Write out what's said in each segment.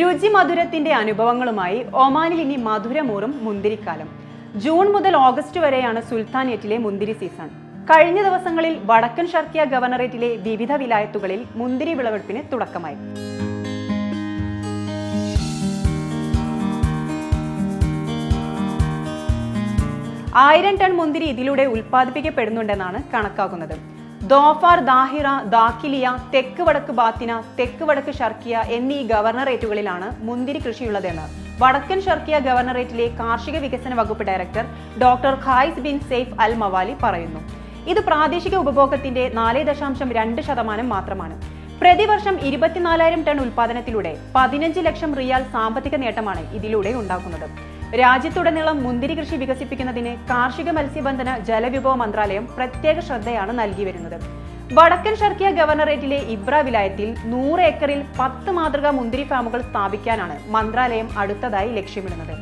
രുചി മധുരത്തിന്റെ അനുഭവങ്ങളുമായി ഒമാനിൽ ഇനി മധുരമൂറും മുന്തിരിക്കാലം. ജൂൺ മുതൽ ഓഗസ്റ്റ് വരെയാണ് സുൽത്താനേറ്റിലെ മുന്തിരി സീസൺ. കഴിഞ്ഞ ദിവസങ്ങളിൽ വടക്കൻ ഷർക്കിയ ഗവർണറേറ്റിലെ വിവിധ വിലായത്തുകളിൽ മുന്തിരി വിളവെടുപ്പിന് തുടക്കമായി. ആയിരം ടൺ മുന്തിരി ഇതിലൂടെ ഉൽപ്പാദിപ്പിക്കപ്പെടുന്നുണ്ടെന്നാണ് കണക്കാക്കുന്നത്. ദോഫാർ ദാഹിറ ദാക്കിലിയ തെക്ക് വടക്ക് ബാത്തിന തെക്ക് വടക്ക് ഷർക്കിയ എന്നീ ഗവർണറേറ്റുകളിലാണ് മുന്തിരി കൃഷിയുള്ളതെന്ന് വടക്കൻ ഷർക്കിയ ഗവർണറേറ്റിലെ കാർഷിക വികസന വകുപ്പ് director doctor Qais bin Saif al Mawali പറയുന്നു. ഇത് പ്രാദേശിക ഉപഭോഗത്തിന്റെ നാല് ദശാംശം രണ്ട് ശതമാനം മാത്രമാണ്. പ്രതിവർഷം ഇരുപത്തിനാലായിരം ടൺ ഉൽപാദനത്തിലൂടെ പതിനഞ്ച് ലക്ഷം റിയാൽ സാമ്പത്തിക നേട്ടമാണ് ഇതിലൂടെ ഉണ്ടാക്കുന്നത്. രാജ്യത്തുടനീളം മുന്തിരി കൃഷി വികസിപ്പിക്കുന്നതിന് കാർഷിക മത്സ്യബന്ധന ജലവിഭവ മന്ത്രാലയം പ്രത്യേക ശ്രദ്ധയാണ് നൽകി വരുന്നത്. വടക്കൻ ഷർക്കിയ ഗവർണറേറ്റിലെ ഇബ്ര വിലായത്തിൽ നൂറ് ഏക്കറിൽ പത്ത് മാതൃകാ മുന്തിരി ഫാമുകൾ സ്ഥാപിക്കാനാണ് മന്ത്രാലയം അടുത്തതായി ലക്ഷ്യമിടുന്നത്.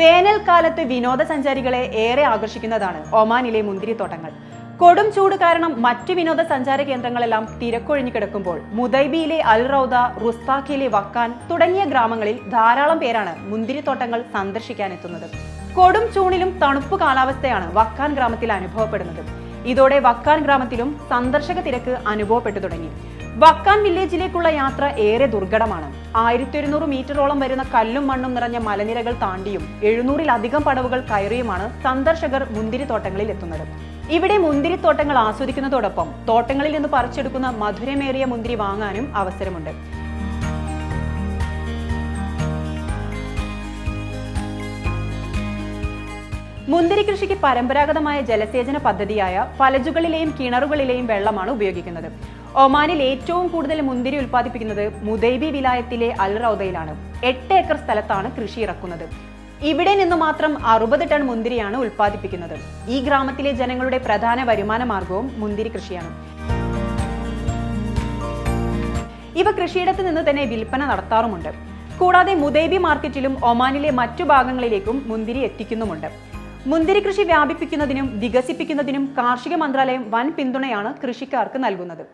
വേനൽക്കാലത്ത് വിനോദസഞ്ചാരികളെ ഏറെ ആകർഷിക്കുന്നതാണ് ഒമാനിലെ മുന്തിരിത്തോട്ടങ്ങൾ. കൊടും ചൂട് കാരണം മറ്റ് വിനോദസഞ്ചാര കേന്ദ്രങ്ങളെല്ലാം തിരക്കൊഴിഞ്ഞു കിടക്കുമ്പോൾ മുദൈബിയിലെ അൽ റൌദ റുസ്താഖിയിലെ വക്കാൻ തുടങ്ങിയ ഗ്രാമങ്ങളിൽ ധാരാളം പേരാണ് മുന്തിരിത്തോട്ടങ്ങൾ സന്ദർശിക്കാനെത്തുന്നത്. കൊടും ചൂണിലും തണുപ്പ് കാലാവസ്ഥയാണ് വക്കാൻ ഗ്രാമത്തിൽ അനുഭവപ്പെടുന്നത്. ഇതോടെ വക്കാൻ ഗ്രാമത്തിലും സന്ദർശക തിരക്ക് അനുഭവപ്പെട്ടു തുടങ്ങി. വക്കാൻ വില്ലേജിലേക്കുള്ള യാത്ര ഏറെ ദുർഘടമാണ്. ആയിരത്തി ഒരുന്നൂറ് മീറ്ററോളം വരുന്ന കല്ലും മണ്ണും നിറഞ്ഞ മലനിരകൾ താണ്ടിയും എഴുന്നൂറിലധികം പടവുകൾ കയറിയുമാണ് സന്ദർശകർ മുന്തിരിത്തോട്ടങ്ങളിൽ എത്തുന്നത്. ഇവിടെ മുന്തിരിത്തോട്ടങ്ങൾ ആസ്വദിക്കുന്നതോടൊപ്പം തോട്ടങ്ങളിൽ നിന്ന് പറിച്ചെടുക്കുന്ന മധുരമേറിയ മുന്തിരി വാങ്ങാനും അവസരമുണ്ട്. മുന്തിരി കൃഷിക്ക് പരമ്പരാഗതമായ ജലസേചന പദ്ധതിയായ ഫലജുകളിലെയും കിണറുകളിലെയും വെള്ളമാണ് ഉപയോഗിക്കുന്നത്. ഒമാനിൽ ഏറ്റവും കൂടുതൽ മുന്തിരി ഉൽപ്പാദിപ്പിക്കുന്നത് മുദൈബി വിലായത്തിലെ അൽ റൌദയിലാണ്. എട്ട് ഏക്കർ സ്ഥലത്താണ് കൃഷി ഇറക്കുന്നത്. ഇവിടെ നിന്ന് മാത്രം അറുപത് ടൺ മുന്തിരിയാണ് ഉൽപ്പാദിപ്പിക്കുന്നത്. ഈ ഗ്രാമത്തിലെ ജനങ്ങളുടെ പ്രധാന വരുമാന മാർഗവും മുന്തിരി കൃഷിയാണ്. ഇവ കൃഷിയിടത്ത് നിന്ന് തന്നെ വിൽപ്പന നടത്താറുമുണ്ട്. കൂടാതെ മുദൈബി മാർക്കറ്റിലും ഒമാനിലെ മറ്റു ഭാഗങ്ങളിലേക്കും മുന്തിരി എത്തിക്കുന്നുമുണ്ട്. മുന്തിരി കൃഷി വ്യാപിപ്പിക്കുന്നതിനും വികസിപ്പിക്കുന്നതിനും കാർഷിക മന്ത്രാലയം വൻ പിന്തുണയാണ് കൃഷിക്കാർക്ക് നൽകുന്നത്.